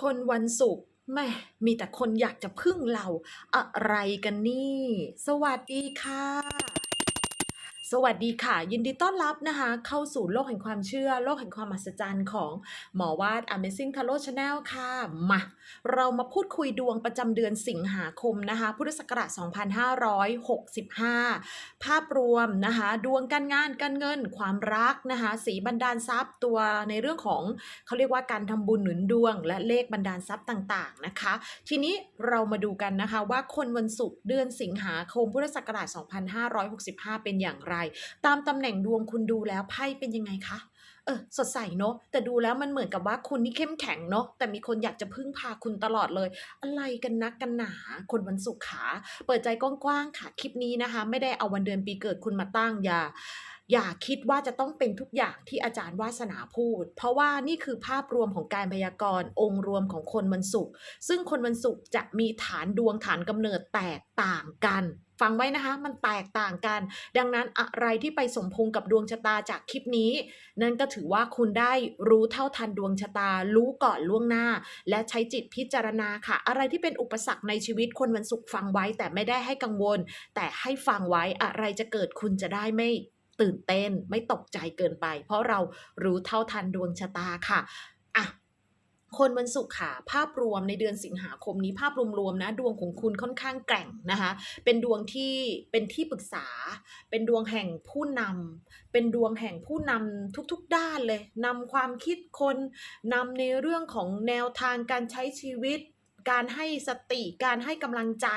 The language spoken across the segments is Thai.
คนวันศุกร์แม่มีแต่คนอยากจะพึ่งเรา อะไรกันนี่ สวัสดีค่ะ สวัสดีค่ะ ยินดีต้อนรับนะคะ เข้าสู่โลกแห่งความเชื่อ โลกแห่งความมหัศจรรย์ของหมอวาด Amazing Tarot Channel ค่ะ มา เรามาพูดคุยดวงประจำเดือนสิงหาคมนะคะ พุทธศักราช 2565 ภาพรวมนะคะ ดวงการงานการเงิน ความรักนะคะ สีบันดาลทรัพย์ตัวในเรื่องของเขาเรียกว่าการทำบุญหนุนดวง และเลขบันดาลทรัพย์ต่างๆนะคะ ทีนี้เรามาดูกันนะคะว่าคนวันศุกร์เดือนสิงหาคมพุทธศักราช 2565 เป็นอย่างไรตามตำแหน่งดวงคุณดูแล้วไพ่เป็นยังไงคะเออสดใสเนอะแต่ดูแล้วมันเหมือนกับว่าคุณนี่เข้มแข็งเนอะแต่มีคนอยากจะพึ่งพาคุณตลอดเลย อะไรกันนักกันหนา คนวันศุกร์ขา เปิดใจกว้างๆค่ะ คลิปนี้นะคะ ไม่ได้เอาวันเดือนปีเกิดคุณมาตั้งอย่าอย่าคิดว่าจะต้องเป็นทุกอย่างที่อาจารย์วาสนาพูด เพราะว่านี่คือภาพรวมของการพยากรณ์องค์รวมของคนวันศุกร์ซึ่งคนวันศุกร์จะมีฐานดวงฐานกำเนิดแตกต่างกัน ฟังไว้นะคะ มันแตกต่างกัน ดังนั้นอะไรที่ไปสมพงกับดวงชะตาจากคลิปนี้ นั่นก็ถือว่าคุณได้รู้เท่าทันดวงชะตา รู้ก่อนล่วงหน้า และใช้จิตพิจารณาค่ะ อะไรที่เป็นอุปสรรคในชีวิตคนวันศุกร์ฟังไว้ แต่ไม่ได้ให้กังวล แต่ให้ฟังไว้อะไรจะเกิดคุณจะได้ไม่ตื่นเต้นไม่ตกใจเกินไป เพราะเรารู้เท่าทันดวงชะตาค่ะ คนวันศุกร์ค่ะ ภาพรวมในเดือนสิงหาคมนี้ภาพรวมๆนะดวงของคุณค่อนข้างแกร่งนะคะ เป็นดวงที่เป็นที่ปรึกษา เป็นดวงแห่งผู้นำเป็นดวงแห่งผู้นำทุกๆด้านเลยนำความคิดคนนำในเรื่องของแนวทางการใช้ชีวิต การให้สติการให้กำลังใจ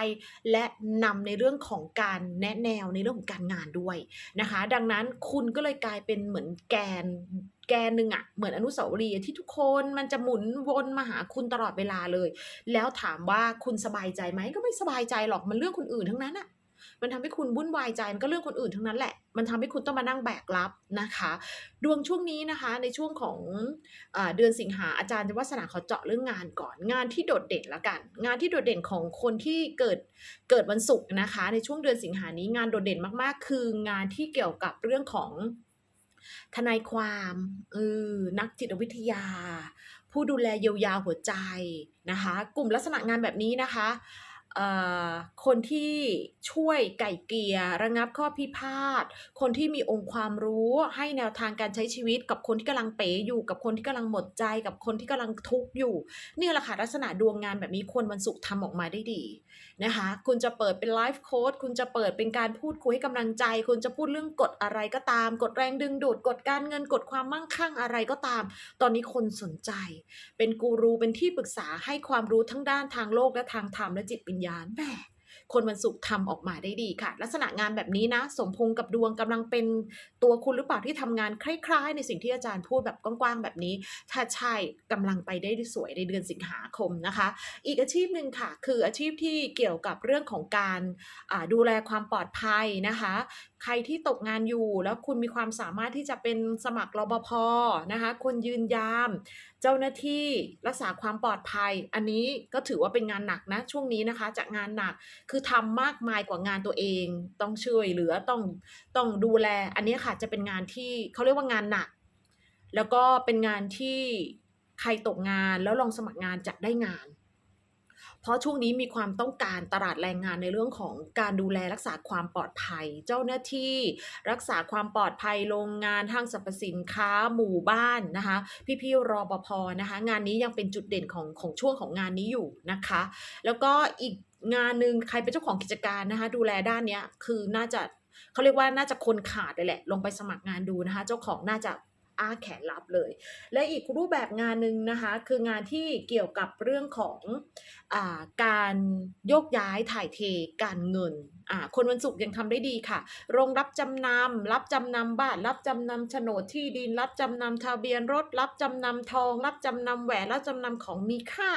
และนำในเรื่องของการแนะแนวในเรื่องของการงานด้วยนะคะ ดังนั้นคุณก็เลยกลายเป็นเหมือนแกนแกนหนึ่งอะเหมือนอนุสาวรีย์ที่ทุกคนมันจะหมุนวนมาหาคุณตลอดเวลาเลย แล้วถามว่าคุณสบายใจไหมก็ไม่สบายใจหรอกมันเรื่องคนอื่นทั้งนั้นอะ มันทำให้คุณวุ่นวายใจมันก็เรื่องคนอื่นทั้งนั้นแหละ มันทำให้คุณต้องมานั่งแบกรับนะคะ ดวงช่วงนี้นะคะ ในช่วงของอเดือนสิงหาอาจารย์จะวาสนาเขาเจาะเรื่องงานก่อน งานที่โดดเด่นละกัน งานที่โดดเด่นของคนที่เกิดเกิดวันศุกร์นะคะ ในช่วงเดือนสิงหานี้งานโดดเด่นมากๆ คืองานที่เกี่ยวกับเรื่องของทนายความเออนักจิตวิทยา ผู้ดูแลเยียวยาหัวใจนะคะ กลุ่มลักษณะงานแบบนี้นะคะ คนที่ช่วยไก่เกียระงับข้อพิพาท คนที่มีองค์ความรู้ให้แนวทางการใช้ชีวิต กับคนที่กำลังเป๋อยู่ กับคนที่กำลังหมดใจ กับคนที่กำลังทุกข์อยู่ เนี่ยแหละค่ะลักษณะดวงงานแบบนี้คนวันศุกร์ทำออกมาได้ดีนะคะ คุณจะเปิดเป็นไลฟ์โค้ดคุณจะเปิดเป็นการพูดคุยให้กำลังใจ คุณจะพูดเรื่องกฎอะไรก็ตาม กฎแรงดึงดูดกฎการเงินกฎความมั่งคั่งอะไรก็ตาม ตอนนี้คนสนใจ เป็นกูรูเป็นที่ปรึกษาให้ความรู้ทั้งด้านทางโลกและทางธรรมและจิตวิญญาณแหมคนวันศุกร์ทำออกมาได้ดีค่ะ ลักษณะงานแบบนี้นะ สมพงษ์กับดวงกำลังเป็นตัวคุณหรือเปล่าที่ทำงานคล้ายๆ ในสิ่งที่อาจารย์พูดแบบกว้างๆแบบนี้ ถ้าใช่กำลังไปได้สวยในเดือนสิงหาคมนะคะ อีกอาชีพหนึ่งค่ะ คืออาชีพที่เกี่ยวกับเรื่องของการดูแลความปลอดภัยนะคะ ใครที่ตกงานอยู่แล้วคุณมีความสามารถที่จะเป็นสมัครรปภนะคะ คนยืนยาม เจ้าหน้าที่รักษาความปลอดภัย อันนี้ก็ถือว่าเป็นงานหนักนะช่วงนี้นะคะจากงานหนักคือทำมากมายกว่างานตัวเอง ต้องช่วยเหลือต้องต้องดูแล อันนี้ค่ะจะเป็นงานที่เขาเรียกว่างานหนัก แล้วก็เป็นงานที่ใครตกงานแล้วลองสมัครงานจะได้งาน เพราะช่วงนี้มีความต้องการตลาดแรงงานในเรื่องของการดูแลรักษาความปลอดภัย เจ้าหน้าที่รักษาความปลอดภัยโรงงานห้างสรรพสินค้าหมู่บ้านนะคะ พี่ๆรอปภนะคะ งานนี้ยังเป็นจุดเด่นของของช่วงของงานนี้อยู่นะคะ แล้วก็อีกงานหนึ่งใครเป็นเจ้าของกิจการนะคะ ดูแลด้านนี้คือน่าจะเขาเรียกว่าน่าจะคนขาดเลยแหละ ลงไปสมัครงานดูนะคะ เจ้าของน่าจะ อ้าแขนรับเลย และอีกรูปแบบงานหนึ่งนะคะ คืองานที่เกี่ยวกับเรื่องของอาการโยกย้ายถ่ายเทการเงินอ่าคนวันศุกร์ยังทำได้ดีค่ะ โรงรับจำนำรับจำนำบ้านรับจำนำโฉนดที่ดิน รับจำนำทะเบียนรถ รับจำนำทอง รับจำนำแหวนรับจำนำของมีค่า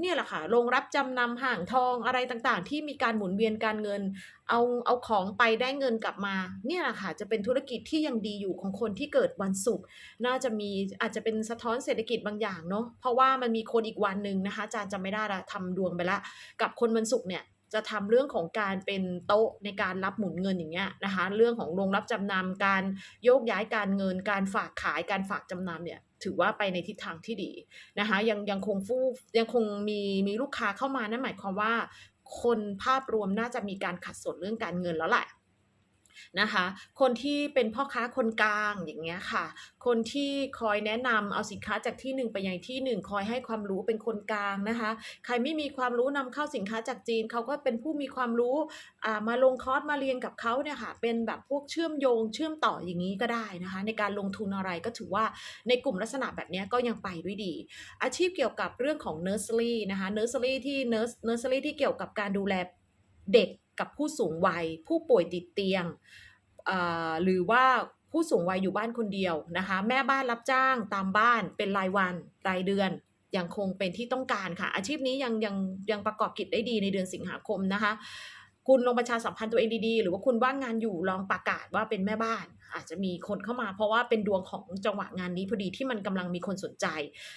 เนี่ยแหละค่ะโรงรับจำนำห่างทองอะไรต่างๆ ที่มีการหมุนเวียนการเงิน เอาเอาของไปได้เงินกลับมา เนี่ยแหละค่ะจะเป็นธุรกิจที่ยังดีอยู่ของคนที่เกิดวันศุกร์น่าจะมีอาจจะเป็นสะท้อนเศรษฐกิจบางอย่างเนาะเพราะว่ามันมีคนอีกวันหนึ่งนะคะอาจารย์จำไม่ได้ละทำดวงไปละ กับคนวันศุกร์เนี่ยจะทำเรื่องของการเป็นโต๊ะในการรับหมุนเงินอย่างเงี้ยนะคะ เรื่องของโรงรับจำนำการโยกย้ายการเงิน การฝากขายการฝากจำนำเนี่ย ถือว่าไปในทิศทางที่ดีนะคะยังยังคงฟู่ยังคงมีมีลูกค้าเข้ามานั่นหมายความว่า คนภาพรวมน่าจะมีการขัดสนเรื่องการเงินแล้วแหละ นะคะ คนที่เป็นพ่อค้าคนกลางอย่างเงี้ยค่ะ คนที่คอยแนะนำเอาสินค้าจากที่หนึ่งไปยังที่หนึ่งคอยให้ความรู้เป็นคนกลางนะคะ ใครไม่มีความรู้นำเข้าสินค้าจากจีนเขาก็เป็นผู้มีความรู้อ่ามาลงคอร์สมาเรียนกับเขาเนี่ยค่ะเป็นแบบพวกเชื่อมโยงเชื่อมต่ออย่างนี้ก็ได้นะคะ ในการลงทุนอะไรก็ถือว่าในกลุ่มลักษณะแบบนี้ก็ยังไปด้วยดี อาชีพเกี่ยวกับเรื่องของเนอร์สเซอรี่นะคะเนอร์สเซอรี่ที่เนอร์เนอร์สเซอรี่ที่เกี่ยวกับการดูแลเด็ก กับผู้สูงวัย ผู้ป่วยติดเตียง หรือว่าผู้สูงวัยอยู่บ้านคนเดียวนะคะ แม่บ้านรับจ้างตามบ้านเป็นรายวันรายเดือนยังคงเป็นที่ต้องการค่ะ อาชีพนี้ยังยังยังประกอบกิจได้ดีในเดือนสิงหาคมนะคะ คุณลงประชาสัมพันธ์ตัวเองดีๆ หรือว่าคุณว่างงานอยู่ลองประกาศว่าเป็นแม่บ้าน อาจจะมีคนเข้ามาเพราะว่าเป็นดวงของจังหวะงานนี้พอดีที่มันกำลังมีคนสนใจ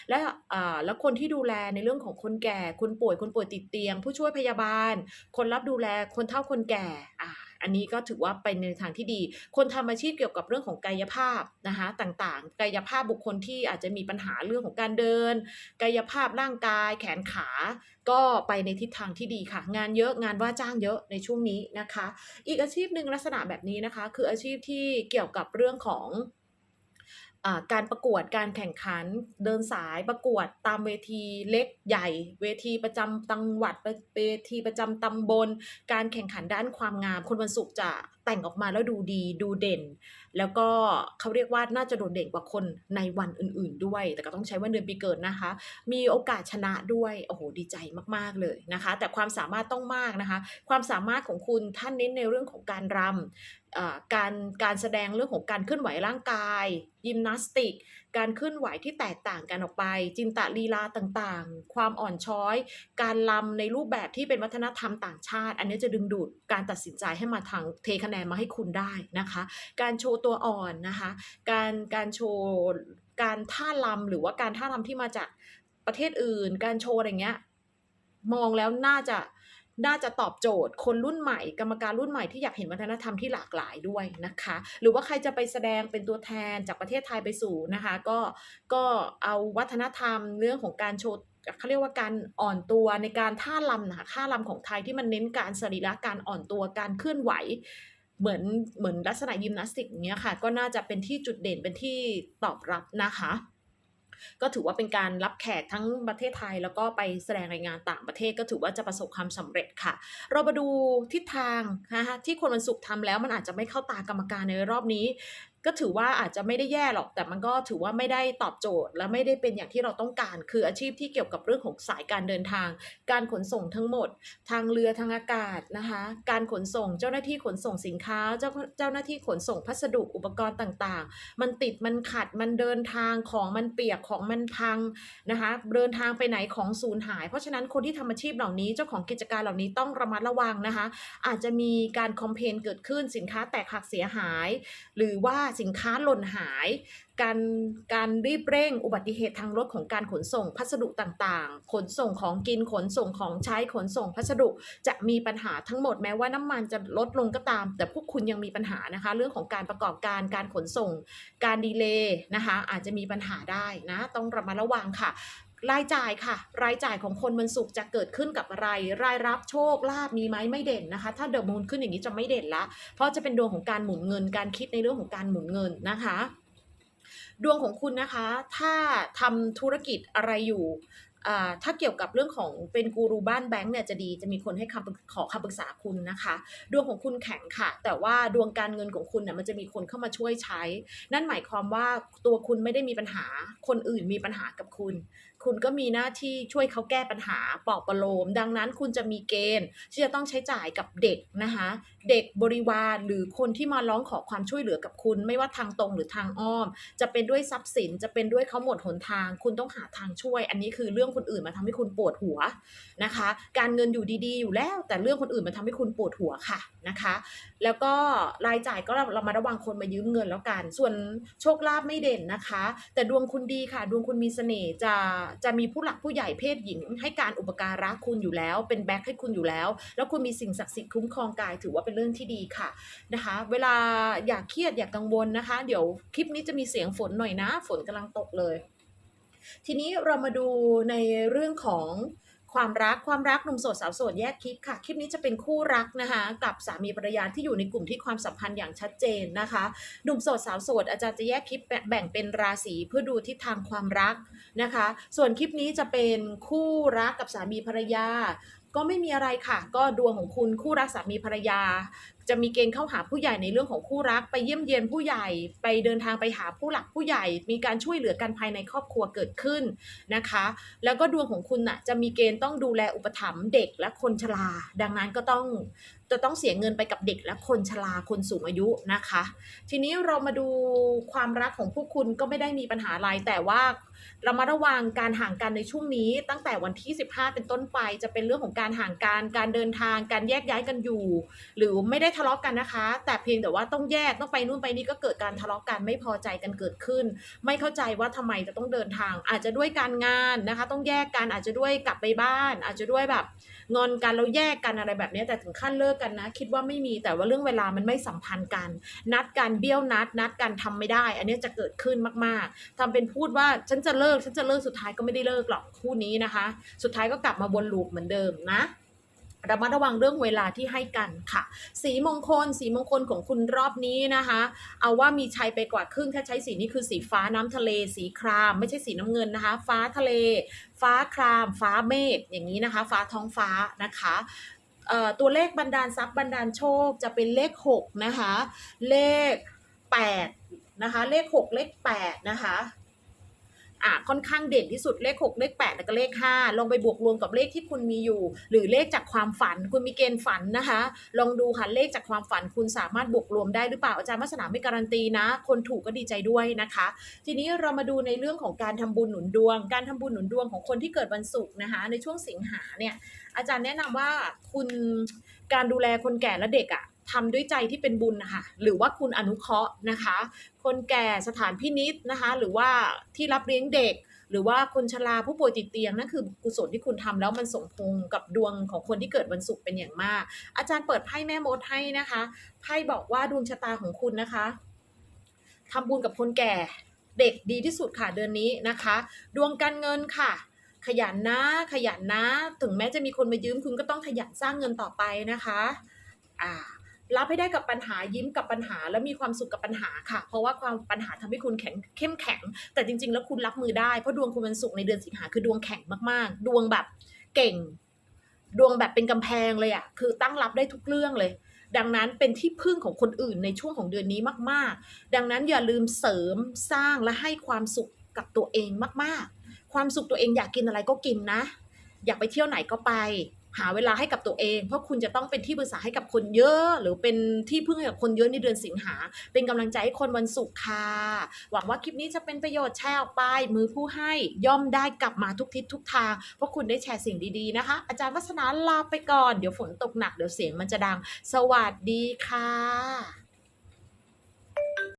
และอ่าแล้วคนที่ดูแลในเรื่องของคนแก่ คนป่วยคนป่วยติดเตียง ผู้ช่วยพยาบาล คนรับดูแลคนเฒ่าคนแก่อ่า อันนี้ก็ถือว่าเป็นในทางที่ดี คนทำอาชีพเกี่ยวกับเรื่องของกายภาพนะคะต่างๆ กายภาพบุคคลที่อาจจะมีปัญหาเรื่องของการเดิน กายภาพร่างกาย แขนขา ก็ไปในทิศทางที่ดีค่ะ งานเยอะงานว่าจ้างเยอะในช่วงนี้นะคะ อีกอาชีพหนึ่งลักษณะแบบนี้นะคะ คืออาชีพที่เกี่ยวกับเรื่องของ การประกวดการแข่งขันเดินสายประกวดตามเวทีเล็กใหญ่ เวทีประจำจังหวัดเวทีประจำตำบล การแข่งขันด้านความงามคนวันศุกร์จะแต่งออกมาแล้วดูดีดูเด่น แล้วก็เขาเรียกว่าน่าจะโดดเด่นกว่าคนในวันอื่น ๆ ด้วย แต่ก็ต้องใช้วันเดือนปีเกิดนะคะ มีโอกาสชนะด้วยโอ้โหดีใจมากๆเลยนะคะ แต่ความสามารถต้องมากนะคะ ความสามารถของคุณท่านเน้นในเรื่องของการรำอ่าการการแสดงเรื่องของการเคลื่อนไหวร่างกาย ยิมนาสติก การเคลื่อนไหวที่แตกต่างกันออกไป จินตลีลาต่างๆ ความอ่อนช้อย การลำในรูปแบบที่เป็นวัฒนธรรมต่างชาติ อันนี้จะดึงดูดการตัดสินใจให้มาทางเทคะแนนมาให้คุณได้นะคะ การโชว์ตัวอ่อนนะคะ การการโชว์การท่าลำหรือว่าการท่าลำที่มาจากประเทศอื่น การโชว์อะไรเงี้ยมองแล้วน่าจะ น่าจะตอบโจทย์คนรุ่นใหม่ กรรมการรุ่นใหม่ที่อยากเห็นวัฒนธรรมที่หลากหลายด้วยนะคะ หรือว่าใครจะไปแสดงเป็นตัวแทนจากประเทศไทยไปสู่นะคะ ก็ก็เอาวัฒนธรรมเรื่องของการโชว์เขาเรียกว่าการอ่อนตัวในการท่าลำนะคะท่าลำของไทยที่มันเน้นการสรีระการอ่อนตัวการเคลื่อนไหว เหมือนเหมือนลักษณะยิมนาสติกอย่างเงี้ยค่ะ ก็น่าจะเป็นที่จุดเด่นเป็นที่ตอบรับนะคะ ก็ถือว่าเป็นการรับแขกทั้งประเทศไทย แล้วก็ไปแสดงรายงานต่างประเทศก็ถือว่าจะประสบความสำเร็จค่ะ เรามาดูทิศทางนะคะที่คนวันศุกร์ทำแล้วมันอาจจะไม่เข้าตากรรมการในรอบนี้ ก็ถือว่าอาจจะไม่ได้แย่หรอก แต่มันก็ถือว่าไม่ได้ตอบโจทย์ และไม่ได้เป็นอย่างที่เราต้องการ คืออาชีพที่เกี่ยวกับเรื่องของสายการเดินทาง การขนส่งทั้งหมด ทางเรือทางอากาศนะคะ การขนส่งเจ้าหน้าที่ขนส่งสินค้า เจ้าเจ้าหน้าที่ขนส่งพัสดุอุปกรณ์ต่างๆ มันติดมันขัดมันเดินทางของมันเปียกของมันพังนะคะเดินทางไปไหนของสูญหาย เพราะฉะนั้นคนที่ทำอาชีพเหล่านี้เจ้าของกิจการเหล่านี้ต้องระมัดระวังนะคะ อาจจะมีการคอมเพนเกิดขึ้นสินค้าแตกหักเสียหาย หรือว่าสินค้าหล่นหาย การการรีบเร่งอุบัติเหตุทางรถของการขนส่งพัสดุต่างๆ ขนส่งของกินขนส่งของใช้ขนส่งพัสดุ จะมีปัญหาทั้งหมดแม้ว่าน้ำมันจะลดลงก็ตาม แต่พวกคุณยังมีปัญหานะคะ เรื่องของการประกอบการการขนส่ง การดีเลย์นะคะ อาจจะมีปัญหาได้นะ ต้องระมัดระวังค่ะ รายจ่ายค่ะ รายจ่ายของคนวันศุกร์จะเกิดขึ้นกับอะไร รายรับโชคลาภมีไหมไม่เด่นนะคะ ถ้าเดอะมูนขึ้นอย่างนี้จะไม่เด่นละ เพราะจะเป็นดวงของการหมุนเงิน การคิดในเรื่องของการหมุนเงินนะคะดวงของคุณนะคะ ถ้าทำธุรกิจอะไรอยู่ ถ้าเกี่ยวกับเรื่องของเป็นกูรูบ้านแบงค์เนี่ยจะดี จะมีคนให้คำขอคำปรึกษาคุณนะคะ ดวงของคุณแข็งค่ะ แต่ว่าดวงการเงินของคุณเนี่ยมันจะมีคนเข้ามาช่วยใช้ นั่นหมายความว่าตัวคุณไม่ได้มีปัญหา คนอื่นมีปัญหากับคุณคุณก็มีหน้าที่ช่วยเขาแก้ปัญหาปลอบประโลม ดังนั้นคุณจะมีเกณฑ์ที่จะต้องใช้จ่ายกับเด็กนะคะเด็กบริวารหรือคนที่มาร้องขอความช่วยเหลือกับคุณ ไม่ว่าทางตรงหรือทางอ้อม จะเป็นด้วยทรัพย์สินจะเป็นด้วยเขาหมดหนทาง คุณต้องหาทางช่วย อันนี้คือเรื่องคนอื่นมาทำให้คุณปวดหัวนะคะ การเงินอยู่ดีๆ อยู่แล้ว แต่เรื่องคนอื่นมาทำให้คุณปวดหัวค่ะนะคะ แล้วก็รายจ่ายก็เรามาระวังคนมายืมเงินแล้วกัน ส่วนโชคลาภไม่เด่นนะคะ แต่ดวงคุณดีค่ะ ดวงคุณมีเสน่ห์จะจะมีผู้หลักผู้ใหญ่เพศหญิง ให้การอุปการะคุณอยู่แล้ว เป็นแบ็คให้คุณอยู่แล้ว แล้วคุณมีสิ่งศักดิ์สิทธิ์คุ้มครองกายถือว่าเป็นเรื่องที่ดีค่ะนะคะ เวลาอยากเครียดอยากกังวลนะคะ เดี๋ยวคลิปนี้จะมีเสียงฝนหน่อยนะ ฝนกำลังตกเลย ทีนี้เรามาดูในเรื่องของ ความรักความรักหนุ่มโสดสาวโสดแยกคลิปค่ะ คลิปนี้จะเป็นคู่รักนะคะ กับสามีภรรยาที่อยู่ในกลุ่มที่ความสัมพันธ์อย่างชัดเจนนะคะหนุ่มโสดสาวโสดอาจารย์จะแยกคลิปแบ่งเป็นราศีเพื่อดูทิศทางความรักนะคะ ส่วนคลิปนี้จะเป็นคู่รักกับสามีภรรยา ก็ไม่มีอะไรค่ะ ก็ดวงของคุณคู่รักสามีภรรยา จะมีเกณฑ์เข้าหาผู้ใหญ่ในเรื่องของคู่รัก ไปเยี่ยมเยียนผู้ใหญ่ ไปเดินทางไปหาผู้หลักผู้ใหญ่ มีการช่วยเหลือกันภายในครอบครัวเกิดขึ้นนะคะ แล้วก็ดวงของคุณน่ะจะมีเกณฑ์ต้องดูแลอุปถัมภ์เด็กและคนชรา ดังนั้นก็ต้องจะต้องเสียเงินไปกับเด็กและคนชราคนสูงอายุนะคะ ทีนี้เรามาดูความรักของพวกคุณก็ไม่ได้มีปัญหาอะไรแต่ว่า รามาระวังการห่างกันในช่วงนี้ ตั้งแต่วันที่ 15 เป็นต้นไป จะเป็นเรื่องของการห่างกันการเดินทาง การแยกย้ายกันอยู่ หรือไม่ได้ทะเลาะกันนะคะ แต่เพียงแต่ว่าต้องแยกต้องไปนู่นไปนี่ก็เกิดการทะเลาะกันไม่พอใจกันเกิดขึ้น ไม่เข้าใจว่าทำไมจะต้องเดินทาง อาจจะด้วยการงานนะคะ ต้องแยกกันอาจจะด้วยกลับไปบ้าน อาจจะด้วยแบบงอนกันแล้วแยกกันอะไรแบบนี้แต่ถึงขั้นเลิกกันนะ คิดว่าไม่มีแต่ว่าเรื่องเวลามันไม่สัมพันธ์กัน นัดกันเบี้ยวนัด นัดกันทำไม่ได้ อันนี้จะเกิดขึ้นมากๆทำเป็นพูดว่าฉันจะเลิกฉันจะเลิกสุดท้ายก็ไม่ได้เลิกหรอกคู่นี้นะคะ สุดท้ายก็กลับมาวนลูปเหมือนเดิมนะระมัดระวังเรื่องเวลาที่ให้กันค่ะ สีมงคล สีมงคลของคุณรอบนี้นะคะ เอาว่ามีชัยไปกว่าครึ่งถ้าใช้สีนี้คือสีฟ้าน้ำทะเล สีคราม ไม่ใช่สีน้ำเงินนะคะ ฟ้าทะเล ฟ้าคราม ฟ้าเมฆอย่างนี้นะคะ ฟ้าท้องฟ้านะคะตัวเลขบันดาลทรัพย์บันดาลโชคจะเป็นเลข 6 นะคะ เลข 8 นะคะ เลข 6 เลข 8 นะคะ อะค่อนข้างเด่นที่สุดเลข 6 เลข 8 แล้วก็เลข 5 ลองไปบวกรวมกับเลขที่คุณมีอยู่ หรือเลขจากความฝันคุณมีเกณฑ์ฝันนะคะ ลองดูค่ะเลขจากความฝันคุณสามารถบวกรวมได้หรือเปล่าอาจารย์วัฒนาไม่การันตีนะ คนถูกก็ดีใจด้วยนะคะ ทีนี้เรามาดูในเรื่องของการทำบุญหนุนดวง การทำบุญหนุนดวงของคนที่เกิดวันศุกร์นะคะ ในช่วงสิงหาเนี่ยอาจารย์แนะนำว่าคุณการดูแลคนแก่และเด็กอะ่ะ ทำด้วยใจที่เป็นบุญนะคะหรือว่าคุณอนุเคราะห์นะคะ คนแก่สถานพินิษนะคะ หรือว่าที่รับเลี้ยงเด็ก หรือว่าคนชราผู้ป่วยติดเตียงนั่นคือกุศลที่คุณทำแล้วมันสมพงกับดวงของคนที่เกิดวันศุกร์เป็นอย่างมาก อาจารย์เปิดไพ่แม่มดให้นะคะไพ่บอกว่าดวงชะตาของคุณนะคะทำบุญกับคนแก่เด็กดีที่สุดค่ะเดือนนี้นะคะ ดวงการเงินค่ะขยันนะขยันนะ ถึงแม้จะมีคนมายืมคุณก็ต้องขยันสร้างเงินต่อไปนะคะ อ่า รับให้ได้กับปัญหายิ้มกับปัญหา แล้วมีความสุขกับปัญหาค่ะ เพราะว่าความปัญหาทำให้คุณแข็งเข้มแข็ง แต่จริง ๆ แล้วคุณรับมือได้เพราะดวงคุณเป็นสุขในเดือนสิงหาคือดวงแข็งมากๆ ดวงแบบเก่ง ดวงแบบเป็นกำแพงเลยอะ่ะคือตั้งรับได้ทุกเรื่องเลยดังนั้นเป็นที่พึ่งของคนอื่นในช่วงของเดือนนี้มาก ๆ ดังนั้นอย่าลืมเสริมสร้างและให้ความสุขกับตัวเองมาก ๆ ความสุขตัวเองอยากกินอะไรก็กินนะ อยากไปเที่ยวไหนก็ไป หาเวลาให้กับตัวเอง เพราะคุณจะต้องเป็นที่ปรึกษาให้กับคนเยอะ หรือเป็นที่พึ่งให้กับคนเยอะในเดือนสิงหา เป็นกำลังใจให้คนวันศุกร์ค่ะ หวังว่าคลิปนี้จะเป็นประโยชน์แชร์ออกไป มือผู้ให้ย่อมได้กลับมาทุกทิศทุกทาง เพราะคุณได้แชร์สิ่งดีๆนะคะ อาจารย์วัฒนาลาไปก่อน เดี๋ยวฝนตกหนักเดี๋ยวเสียงมันจะดัง สวัสดีค่ะ